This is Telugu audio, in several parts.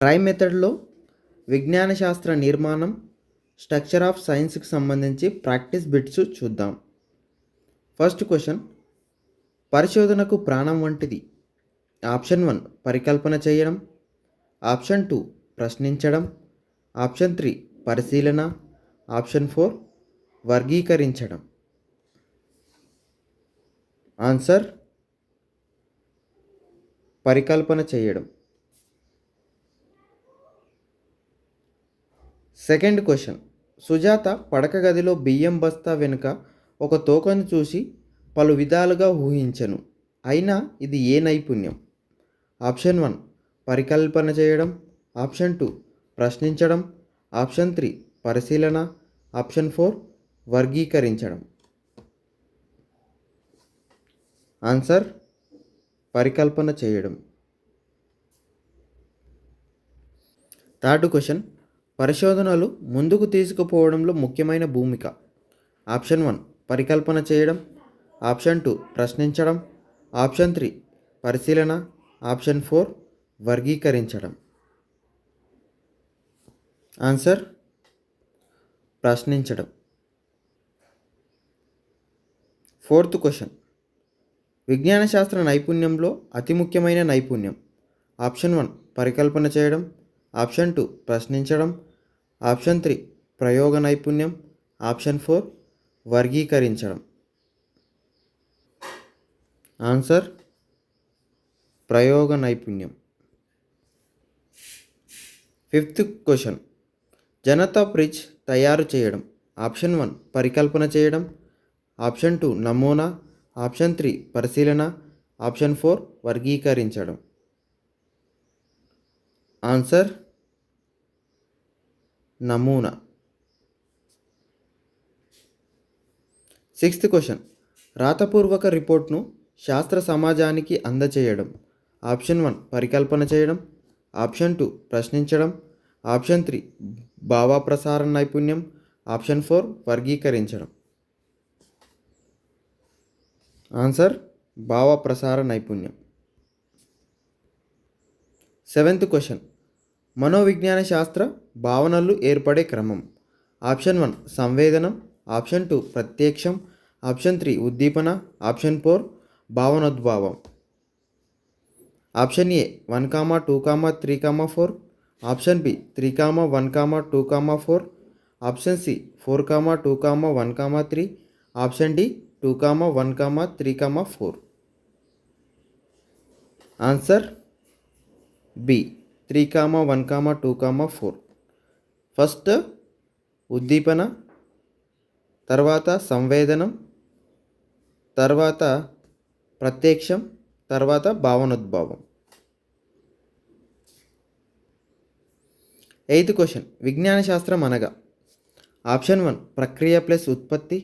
ట్రై మెథడ్లో విజ్ఞాన శాస్త్ర నిర్మాణం స్ట్రక్చర్ ఆఫ్ సైన్స్కి సంబంధించి ప్రాక్టీస్ బిట్స్ చూద్దాం. ఫస్ట్ క్వశ్చన్ పరిశోధనకు ప్రాణం వంటిది. ఆప్షన్ వన్ పరికల్పన చేయడం. ఆప్షన్ టూ ప్రశ్నించడం. ఆప్షన్ త్రీ పరిశీలన. ఆప్షన్ ఫోర్ వర్గీకరించడం. ఆన్సర్ పరికల్పన చేయడం. Second question. సుజాత పడక గదిలో బియ్యం బస్తా వెనుక ఒక తోకను చూసి పలు విధాలుగా ఊహించను. అయినా ఇది ఏ నైపుణ్యం? ఆప్షన్ వన్ పరికల్పన చేయడం. ఆప్షన్ టూ ప్రశ్నించడం. ఆప్షన్ త్రీ పరిశీలన. ఆప్షన్ ఫోర్ వర్గీకరించడం. ఆన్సర్ పరికల్పన చేయడం. థర్డ్ క్వశ్చన్ పరిశోధనలు ముందుకు తీసుకుపోవడంలో ముఖ్యమైన భూమిక. ఆప్షన్ వన్ పరికల్పన చేయడం. ఆప్షన్ టూ ప్రశ్నించడం. ఆప్షన్ త్రీ పరిశీలన. ఆప్షన్ ఫోర్ వర్గీకరించడం. ఆన్సర్ ప్రశ్నించడం. ఫోర్త్ క్వశ్చన్ విజ్ఞాన శాస్త్ర నైపుణ్యంలో అతి ముఖ్యమైన నైపుణ్యం. ఆప్షన్ వన్ పరికల్పన చేయడం. ఆప్షన్ టూ ప్రశ్నించడం. ఆప్షన్ త్రీ ప్రయోగ నైపుణ్యం. ఆప్షన్ ఫోర్ వర్గీకరించడం. ఆన్సర్ ప్రయోగ నైపుణ్యం. ఫిఫ్త్ క్వశ్చన్ జనతా ఫ్రిడ్జ్ తయారు చేయడం. ఆప్షన్ వన్ పరికల్పన చేయడం. ఆప్షన్ టూ నమూనా. ఆప్షన్ త్రీ పరిశీలన. ఆప్షన్ ఫోర్ వర్గీకరించడం. ఆన్సర్ నమూనా. Sixth question. రాతపూర్వక రిపోర్ట్ను శాస్త్ర సమాజానికి అందచేయడం. ఆప్షన్ వన్ పరికల్పన చేయడం. ఆప్షన్ టూ ప్రశ్నించడం. ఆప్షన్ త్రీ భావప్రసార నైపుణ్యం. ఆప్షన్ ఫోర్ వర్గీకరించడం. ఆన్సర్ భావప్రసార నైపుణ్యం. Seventh question. మనోవిజ్ఞాన శాస్త్ర భావనలు ఏర్పడే క్రమం. ఆప్షన్ వన్ సంవేదనం. ఆప్షన్ టూ ప్రత్యక్షం. ఆప్షన్ త్రీ ఉద్దీపన. Option four భావనోద్భావం. Option A one comma two comma three comma four. Option B three comma one comma two comma four. Option C four comma two comma one comma three. Option D two comma one comma three comma four. Answer B. Three comma one comma two comma four. First ఉద్దీపన తర్వాత సంవేదనం తర్వాత ప్రత్యక్షం తర్వాత భావనోద్భావం. ఎయిత్ క్వశ్చన్ విజ్ఞాన శాస్త్రం అనగా ఆప్షన్ వన్ ప్రక్రియ ప్లస్ ఉత్పత్తి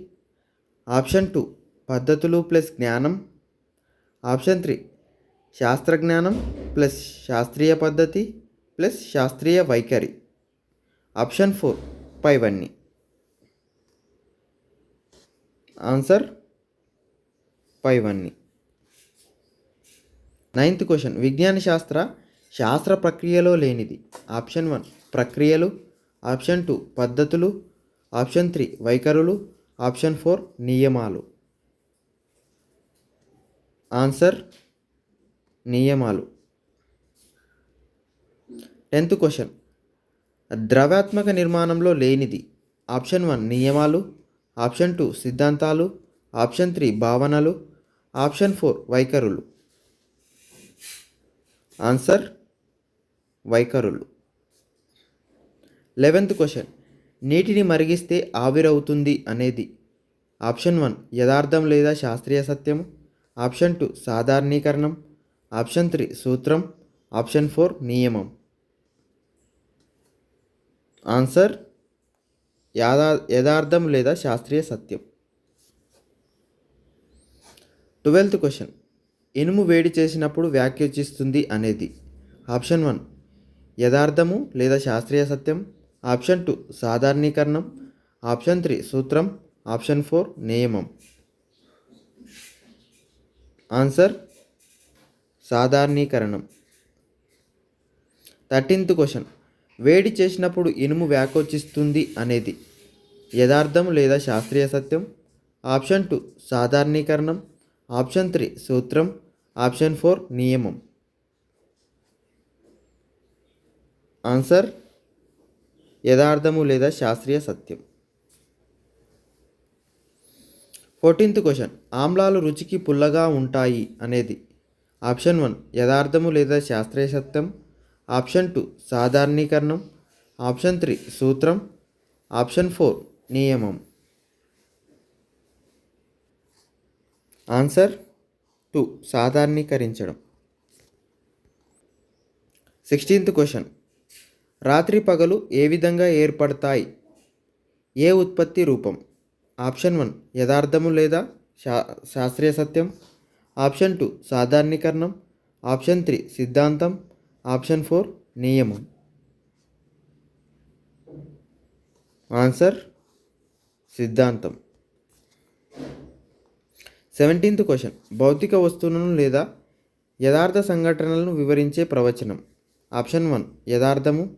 ఆప్షన్ టూ పద్ధతులు ప్లస్ జ్ఞానం ఆప్షన్ త్రీ శాస్త్రజ్ఞానం ప్లస్ శాస్త్రీయ పద్ధతి ప్లస్ శాస్త్రీయ వైఖరి. ఆప్షన్ ఫోర్ పైవన్నీ ఆన్సర్ పైవన్నీ నైన్త్ క్వశ్చన్ విజ్ఞాన శాస్త్ర శాస్త్ర ప్రక్రియలో లేనిది. ఆప్షన్ వన్ ప్రక్రియలు. ఆప్షన్ టూ పద్ధతులు. ఆప్షన్ త్రీ వైఖరులు. ఆప్షన్ ఫోర్ నియమాలు. ఆన్సర్ నియమాలు. Tenth question. ద్రవాత్మక నిర్మాణంలో లేనిది. ఆప్షన్ వన్ నియమాలు. ఆప్షన్ టూ సిద్ధాంతాలు. ఆప్షన్ త్రీ భావనలు. ఆప్షన్ ఫోర్ వైఖరులు. ఆన్సర్ వైఖరులు. Eleventh question. నీటిని మరిగిస్తే ఆవిరవుతుంది అనేది. ఆప్షన్ వన్ యథార్థం లేదా శాస్త్రీయ సత్యం ఆప్షన్ టూ సాధారణీకరణం. ఆప్షన్ త్రీ సూత్రం ఆప్షన్ ఫోర్ నియమం. ఆన్సర్ యాదా యథార్థం లేదా శాస్త్రీయ సత్యం. Twelfth question. ఇనుము వేడి చేసినప్పుడు వ్యాఖ్యోచిస్తుంది అనేది. ఆప్షన్ వన్ యథార్థము లేదా శాస్త్రీయ సత్యం. ఆప్షన్ టూ సాధారణీకరణం. ఆప్షన్ త్రీ సూత్రం ఆప్షన్ ఫోర్ నియమం. ఆన్సర్ సాధారణీకరణం. Thirteenth question. వేడి చేసినప్పుడు ఇనుము వ్యాకోచిస్తుంది అనేది యథార్థం లేదా శాస్త్రీయ సత్యం? ఆప్షన్ టూ సాధారణీకరణం. ఆప్షన్ త్రీ సూత్రం. ఆప్షన్ ఫోర్ నియమం. ఆన్సర్ యథార్థము లేదా శాస్త్రీయ సత్యం. Fourteenth question. ఆమ్లాలు రుచికి పుల్లగా ఉంటాయి అనేది ఆప్షన్ వన్ యథార్థము లేదా శాస్త్రీయ సత్యం. ఆప్షన్ టూ సాధారణీకరణం. ఆప్షన్ త్రీ సూత్రం. ఆప్షన్ ఫోర్ నియమం. ఆన్సర్ టూ సాధారణీకరించడం. సిక్స్టీన్త్ క్వశ్చన్ రాత్రి పగలు ఏ విధంగా ఏర్పడతాయి? ఏ ఉత్పత్తి రూపం? ఆప్షన్ వన్ యథార్థము లేదా శా శాస్త్రీయ సత్యం. ఆప్షన్ టూ సాధారణీకరణం. ఆప్షన్ త్రీ సిద్ధాంతం. ఆప్షన్ ఫోర్ నియమం. ఆన్సర్ సిద్ధాంతం. సెవెంటీన్త్ క్వశ్చన్ భౌతిక వస్తువులను లేదా యథార్థ సంఘటనలను వివరించే ప్రవచనం. ఆప్షన్ వన్ యథార్థము.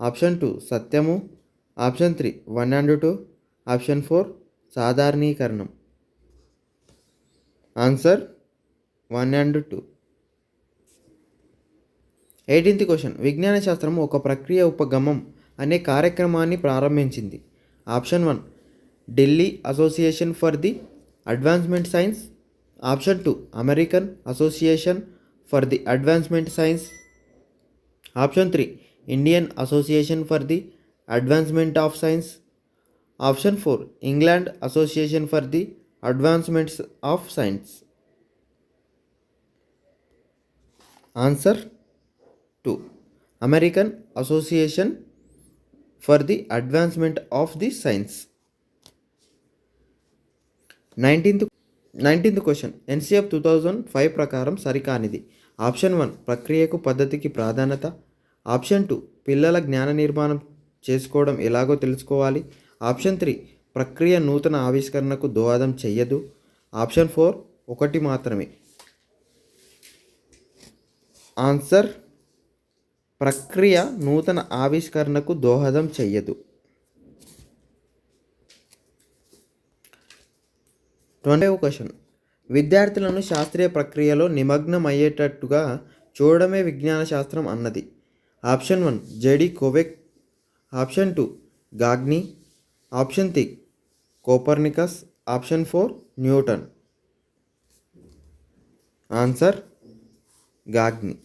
ఆప్షన్ టూ సత్యము. Option three one and two. Option four సాధారణీకరణం. Answer one and two. Eighteenth question. విజ్ఞాన శాస్త్రం ఒక ప్రక్రియ ఉపగమం అనే కార్యక్రమాన్ని ప్రారంభించింది. Option one Delhi association for the advancement science. Option two American association for the advancement science. Option three Indian association for the advancement of science. Option four England association for the advancements of science. Answer two. American association for the advancement of the science. Nineteenth nineteenth question. NCF two thousand five ప్రకారం సరికానిది. ఆప్షన్ వన్ ప్రక్రియకు పద్ధతికి ప్రాధాన్యత. ఆప్షన్ టూ పిల్లల జ్ఞాన నిర్మాణం చేసుకోవడం ఎలాగో తెలుసుకోవాలి. ఆప్షన్ త్రీ ప్రక్రియ నూతన ఆవిష్కరణకు దోహదం చెయ్యదు. ఆప్షన్ ఫోర్ ఒకటి మాత్రమే. ఆన్సర్ ప్రక్రియ నూతన ఆవిష్కరణకు దోహదం చెయ్యదు. Twenty question. విద్యార్థులను శాస్త్రీయ ప్రక్రియలో నిమగ్నం అయ్యేటట్టుగా చూడడమే విజ్ఞాన శాస్త్రం అన్నది. Option one JD కోవెక్. Option two Gagne. Option three Copernicus. Option four Newton. Answer Gagne.